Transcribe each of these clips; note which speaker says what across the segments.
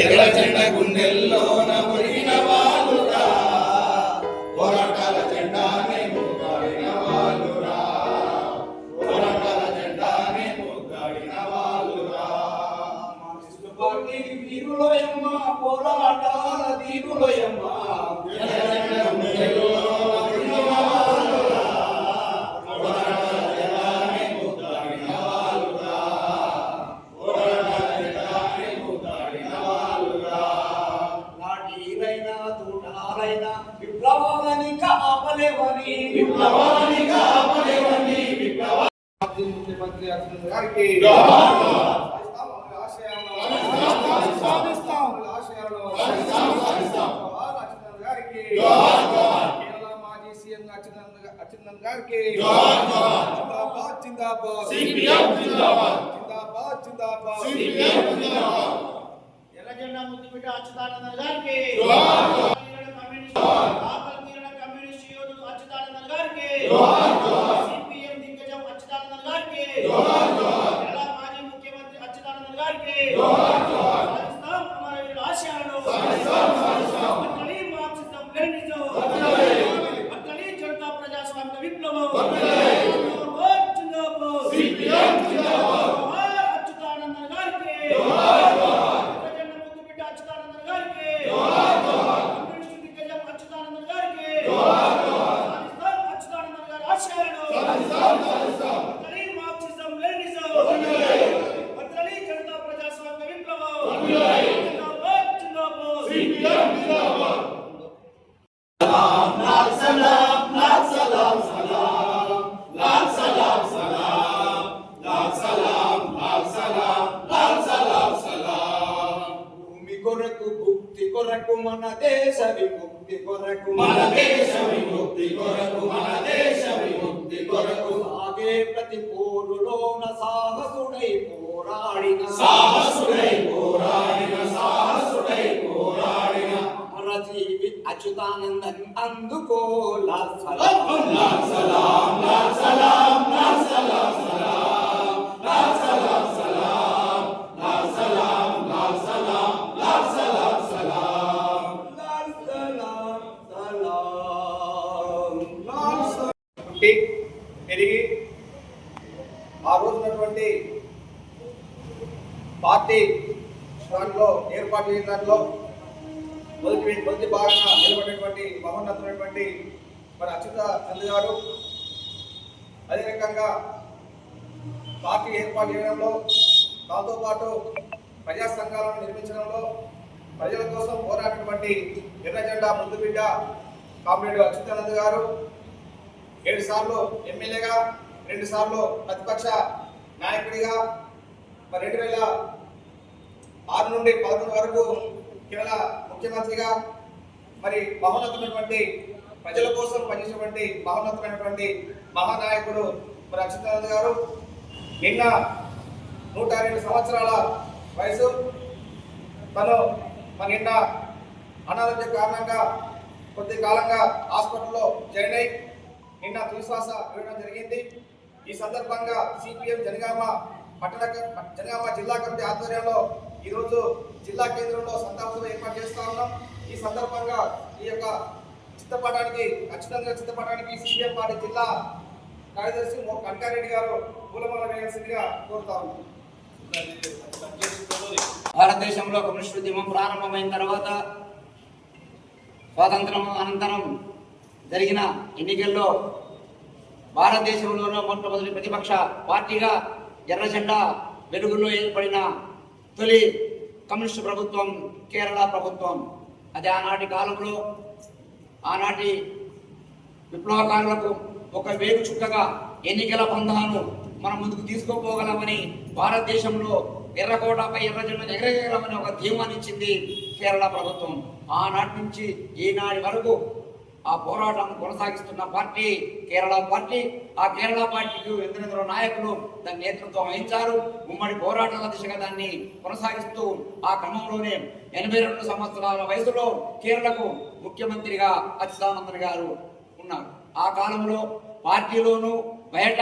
Speaker 1: ఎర్ర జెండ గుండెల్లోన మురిగిన వాళ్ళురా పోరాటాల జెండానే ముగాడిన వాళ్ళురా పోరాటాల జెండానే ముగాడిన వాళ్ళురా
Speaker 2: మానిస్టు పార్టీ వీరులయమ్మ ముఖ్యమంత్రి అర్జున్ గారికి మాజీ సీఎం గారికి జిందాబాద్. జిందాబాద్
Speaker 1: జిందాబాద్
Speaker 2: జిందాబాద్
Speaker 3: గారికి కమ్యూనిస్ట్ ఆకలి తీరణ కమ్యూనిస్ట్ యోధుడు అచ్యుతానంద గారికి
Speaker 2: Sometimes కొరకు మన దేశ విముక్తి కొరకు
Speaker 1: మన దేశ విముక్తి కొరకు మన దేశ విముక్తి కొరకు
Speaker 2: సాగే ప్రతి పోరులోన సాహసుడై పోరాడిన
Speaker 1: సాహసుడై పోరాడిన సాహసుడై పోరాడిన
Speaker 2: మన జీవి అచ్యుతానందన్ అందుకో లాల్ సలాం.
Speaker 1: లాల్ సలాం లాల్ సలాం లాల్ సలాం సలాం లాల్ సలాం
Speaker 2: ఆ రోజునటువంటి పార్టీ దాంట్లో ఏర్పాటు చేసిన దాంట్లో మొదటి మొదటి భాగంగా నిలబడినటువంటి మహోన్నతమైనటువంటి మన అచ్యుత నంద గారు అదే రకంగా పార్టీ ఏర్పాటు చేయడంలో దాంతో పాటు ప్రజా సంఘాలను నిర్మించడంలో ప్రజల కోసం పోరాడినటువంటి ఎర్రజెండా ముందు బిడ్డ కామ్రేడ్ అచ్యుతానంద్ గారు ఏడు సార్లు ఎమ్మెల్యేగా రెండు సార్లు ప్రతిపక్ష నాయకుడిగా మరి రెండు వేల ఆరు నుండి పదకొండు వరకు కేరళ ముఖ్యమంత్రిగా మరి మహోన్నతమైనటువంటి ప్రజల కోసం పనిచేసినటువంటి మహోన్నతమైనటువంటి మహానాయకుడు మరి అచ్యుతానంద్ గారు. నిన్న నూట రెండు సంవత్సరాల వయసు. తను మరి నిన్న అనారోగ్య కారణంగా కొద్ది కాలంగా హాస్పిటల్లో జాయిన్ అయి నిన్న తుశ్వాస వేయడం జరిగింది. ఈ సందర్భంగా సిపిఎం జనగామ పట్టణ జనగామ జిల్లా కమిటీ ఆధ్వర్యంలో ఈరోజు జిల్లా కేంద్రంలో సంతాపం ఏర్పాటు చేస్తా ఉన్నాం. ఈ సందర్భంగా ఈ యొక్క చిత్తపటానికి ఖచ్చితంగా చిత్తపటానికి సిపిఎం పార్టీ జిల్లా కార్యదర్శి మో కనకారెడ్డి గారు పూలమాల వేయాల్సిందిగా కోరుతా ఉన్నాం.
Speaker 4: భారతదేశంలో కమ్యూనిస్ట్ ఉద్యమం ప్రారంభమైన తర్వాత స్వాతంత్రం అనంతరం జరిగిన ఎన్నికల్లో భారతదేశంలోనూ మొట్టమొదటి ప్రతిపక్ష పార్టీగా ఎర్ర జెండా వెలుగులో ఏర్పడిన తొలి కమ్యూనిస్టు ప్రభుత్వం కేరళ ప్రభుత్వం. అది ఆనాటి కాలంలో ఆనాటి విప్లవకారులకు ఒక వేగు చుక్కగా ఎన్నికల పందాను మనం ముందుకు తీసుకోపోగలమని భారతదేశంలో ఎర్రకోటపై ఎర్ర జెండా ఎగరగలమని ఒక ధీమానిచ్చింది కేరళ ప్రభుత్వం. ఆనాటి నుంచి ఈనాటి వరకు ఆ పోరాటం కొనసాగిస్తున్న పార్టీ కేరళ పార్టీ. ఆ కేరళ పార్టీకి ఎందరెందరో నాయకులు దాని నేతృత్వం వహించారు. ఉమ్మడి పోరాటాల దిశగా దాన్ని కొనసాగిస్తూ ఆ క్రమంలోనే ఎనభై రెండు సంవత్సరాల వయసులో కేరళకు ముఖ్యమంత్రిగా అచ్యుతానందన్ గారు ఉన్నారు. ఆ కాలంలో పార్టీలోను బయట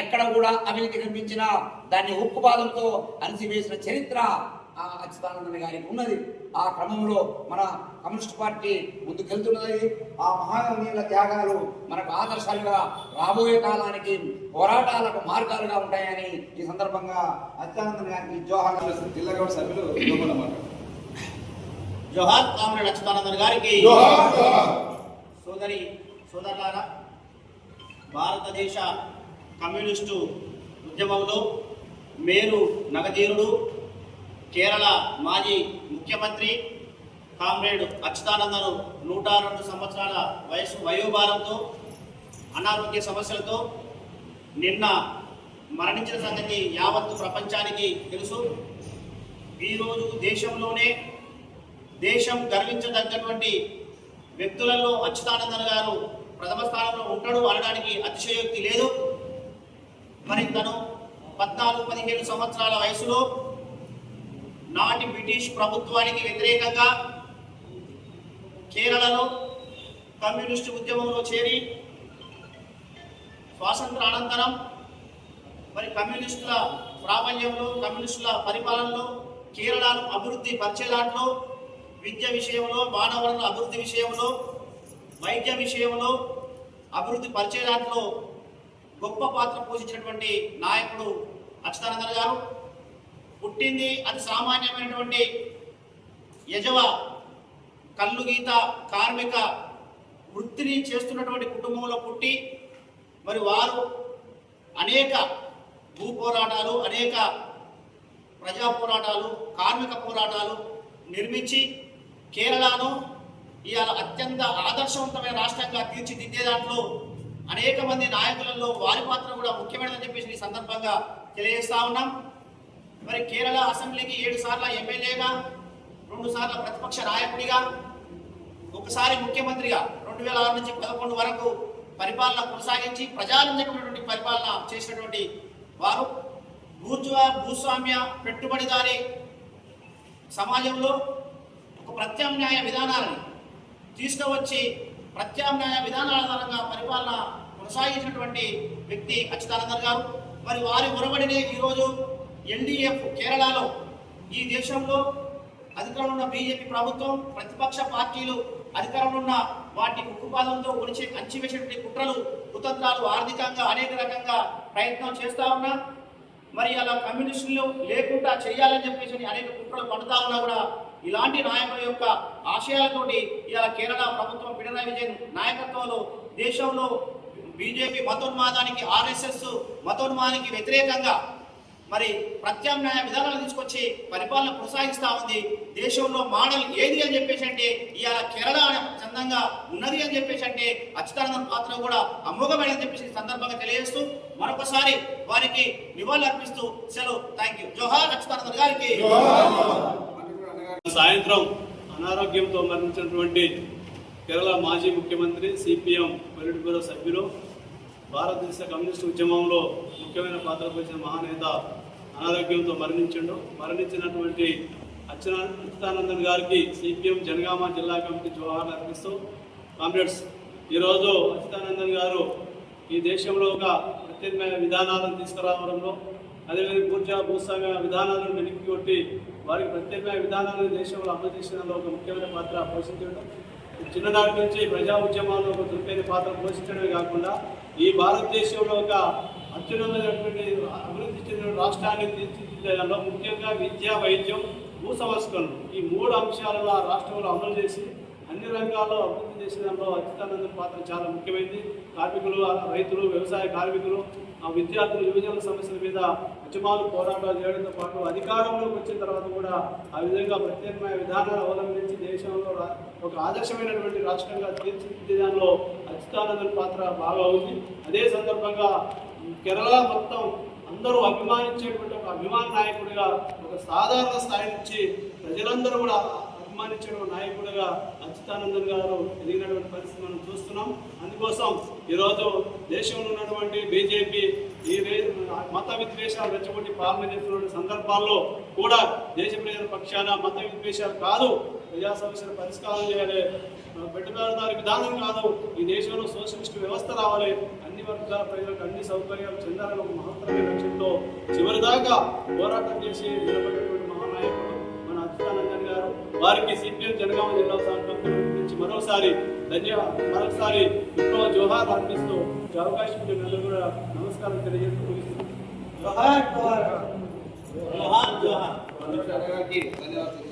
Speaker 4: ఎక్కడ కూడా అవినీతి కనిపించినా దాన్ని ఉక్కుపాదంతో అణిసివేసిన చరిత్ర అచ్యుతానందన్ గారికి ఉన్నది. ఆ క్రమంలో మన కమ్యూనిస్ట్ పార్టీ ముందుకెళ్తున్నది. ఆ మహానీయుల త్యాగాలు మనకు ఆదర్శాలుగా రాబోయే కాలానికి పోరాటాలకు మార్గాలుగా ఉంటాయని ఈ సందర్భంగా అచ్యుతానందన్ గారికి జోహార్
Speaker 2: జిల్లా కమిటీ సభ్యులు
Speaker 3: జోహార్ కామ్రేడ్ అచ్యుతానందన్ గారికి సోదరి సోదరులారా భారతదేశ కమ్యూనిస్టు ఉద్యమంలో మేరు నగధీరుడు కేరళ మాజీ ముఖ్యమంత్రి కామ్రేడ్ అచ్యుతానందను నూట రెండు సంవత్సరాల వయసు వయోభారంతో అనారోగ్య సమస్యలతో నిన్న మరణించిన సంగతి యావత్తు ప్రపంచానికి తెలుసు. ఈరోజు దేశంలోనే దేశం గర్వించదగ్గటువంటి వ్యక్తులలో అచ్యుతానందన్ గారు ప్రథమ స్థానంలో ఉంటాడు అనడానికి అతిశయోక్తి లేదు. మరి తను పద్నాలుగు పదిహేడు సంవత్సరాల వయసులో నాటి బ్రిటిష్ ప్రభుత్వానికి వ్యతిరేకంగా కేరళలో కమ్యూనిస్టు ఉద్యమంలో చేరి స్వాతంత్ర అనంతరం మరి కమ్యూనిస్టుల ప్రాబల్యంలో కమ్యూనిస్టుల పరిపాలనలో కేరళను అభివృద్ధి పరిచే దాంట్లో విద్య విషయంలో మానవులను అభివృద్ధి విషయంలో వైద్య విషయంలో అభివృద్ధి పరిచే దాంట్లో గొప్ప పాత్ర పోషించినటువంటి నాయకుడు అచ్యుతానందన్ గారు. పుట్టింది అది సామాన్యమైనటువంటి యజవ కళ్ళు గీత కార్మిక వృత్తిని చేస్తున్నటువంటి కుటుంబంలో పుట్టి మరి వారు అనేక భూ పోరాటాలు అనేక ప్రజా పోరాటాలు కార్మిక పోరాటాలు నిర్మించి కేరళను ఇవాళ అత్యంత ఆదర్శవంతమైన రాష్ట్రంగా తీర్చిదిద్దే దాంట్లో అనేక మంది నాయకులలో వారి పాత్ర కూడా ముఖ్యమైనదని చెప్పేసి ఈ సందర్భంగా తెలియజేస్తా ఉన్నాం. మరి కేరళ అసెంబ్లీకి ఏడు సార్ల ఎమ్మెల్యేగా రెండు సార్ల ప్రతిపక్ష నాయకుడిగా ఒకసారి ముఖ్యమంత్రిగా రెండు వేల ఆరు నుంచి పదకొండు వరకు పరిపాలన కొనసాగించి ప్రజారంజకమైనటువంటి పరిపాలన చేసినటువంటి వారు. బూర్జువా భూస్వామ్య పెట్టుబడిదారి సమాజంలో ఒక ప్రత్యామ్నాయ విధానాలను తీసుకువచ్చి ప్రత్యామ్నాయ విధానాల ఆధారంగా పరిపాలన కొనసాగించినటువంటి వ్యక్తి అచ్యుతానందర్ గారు. మరి వారి ఒరబడినే ఈరోజు ఎన్డీఎఫ్ కేరళలో ఈ దేశంలో అధికారంలో ఉన్న బీజేపీ ప్రభుత్వం ప్రతిపక్ష పార్టీలు అధికారంలో ఉన్న వాటి ఉక్కుపాదంతో ఒలిచి అంచివేసేటువంటి కుట్రలు కుతంత్రాలు ఆర్థికంగా అనేక రకంగా ప్రయత్నం చేస్తూ ఉన్నా. మరి అలా కమ్యూనిస్టులు లేకుండా చేయాలని చెప్పేసి అనేక కుట్రలు పడుతా ఉన్నా కూడా ఇలాంటి నాయకుల యొక్క ఆశయాలతోటి ఇలా కేరళ ప్రభుత్వం పినరాయి విజయన్ నాయకత్వంలో దేశంలో బీజేపీ మతోన్మాదానికి ఆర్ఎస్ఎస్ మతోన్మాదానికి వ్యతిరేకంగా మరి ప్రత్యామ్నాయ విధానాలు తీసుకొచ్చి పరిపాలన కొనసాగిస్తా ఉంది. దేశంలో మోడల్ ఏది అని చెప్పేసి అంటే ఇవాళ కేరళ అనే చందంగా ఉన్నది అని చెప్పేసి అంటే అచ్యుతానందన్ పాత్ర కూడా అమోఘమైనని చెప్పేసి సందర్భంగా తెలియజేస్తూ మరొకసారి వారికి నివాళులు అర్పిస్తూ సెలవు. థ్యాంక్ యూ జోహార్ అచ్యుతానందన్ గారికి.
Speaker 5: సాయంత్రం అనారోగ్యంతో మరణించినటువంటి కేరళ మాజీ ముఖ్యమంత్రి సిపిఎం పొలిట్ బ్యూరో సభ్యులు భారతదేశ కమ్యూనిస్ట్ ఉద్యమంలో ముఖ్యమైన పాత్ర పోషించిన మహానేత అనారోగ్యంతో మరణించండు. మరణించినటువంటి అచ్యుత అచ్యుతానందన్ గారికి సిపిఎం జనగామ జిల్లా కమిటీ జోహార్లు అర్పిస్తూ కామ్రేడ్స్ ఈరోజు అచ్యుతానందన్ గారు ఈ దేశంలో ఒక ప్రత్యేకమైన విధానాలను తీసుకురావడంలో అదేవిధంగా పూర్జా భూస్వామ్య విధానాలను వెనక్కి కొట్టి వారికి ప్రత్యేకమైన విధానాలను దేశంలో అమలు చేసడంలో ఒక ముఖ్యమైన పాత్ర పోషించడం చిన్ననాటి నుంచి ప్రజా ఉద్యమాల్లో ఒక చురుకైన పాత్ర పోషించడమే కాకుండా ఈ భారతదేశంలో ఒక అత్యున్నతమైనటువంటి అభివృద్ధి చెందిన రాష్ట్రాన్ని తీర్చిదిద్దడంలో ముఖ్యంగా విద్య వైద్యం భూ సంస్కరణలు ఈ మూడు అంశాలను ఆ రాష్ట్రంలో అమలు చేసి అన్ని రంగాల్లో అభివృద్ధి చేసడంలో అచ్యుతానందన్ పాత్ర చాలా ముఖ్యమైనది. కార్మికులు రైతులు వ్యవసాయ కార్మికులు ఆ విద్యార్థులు యువజన సమస్యల మీద ఉద్యమాలు పోరాటాలు చేయడంతో పాటు అధికారంలోకి వచ్చిన తర్వాత కూడా ఆ విధంగా ప్రత్యేకమైన విధానాలు అవలంబించి దేశంలో ఒక ఆదర్శమైనటువంటి రాష్ట్రంగా తీర్చిదిద్దడంలో అచ్యుతానందన్ పాత్ర బాగా ఉంది. అదే సందర్భంగా కేరళ మొత్తం అందరూ అభిమానించేటువంటి ఒక అభిమాన నాయకుడిగా ఒక సాధారణ స్థాయి నుంచి ప్రజలందరూ కూడా అభిమానించే నాయకుడిగా అచ్యుతానందన్ గారు ఎదిగినటువంటి పరిస్థితి మనం చూస్తున్నాం. అందుకోసం ఈరోజు దేశంలో ఉన్నటువంటి బీజేపీ ఈ మత విద్వేషాలు రెచ్చగొట్టి పాలన చేస్తున్న సందర్భాల్లో కూడా దేశ ప్రజల పక్షాన మత విద్వేషాలు కాదు ప్రజా సమస్యల పరిష్కారం చేయాలి పెట్టుబడిదారి విధానం కాదు. ఈ దేశంలో సోషలిస్ట్ వ్యవస్థ రావాలి. అన్ని వర్గాల ప్రజలకు అన్ని సౌకర్యాలు చెందాలని ఒక మహత్తరమైన లక్ష్యంతో చివరిదాకా పోరాటం చేసి నిలబడినటువంటి మహానాయకుడు వారికి సిపిఎం జనగామ జిల్లా నుంచి మరోసారి ధన్య మరొకసారి విప్లవ జోహార్ అర్పిస్తూ అవకాశం ఇచ్చిన కూడా నమస్కారం తెలియజేస్తూ ముగిస్తున్నాను.
Speaker 3: జోహార్ జోహార్. జోహార్ జోహార్.
Speaker 2: గారికి ధన్యవాదాలు.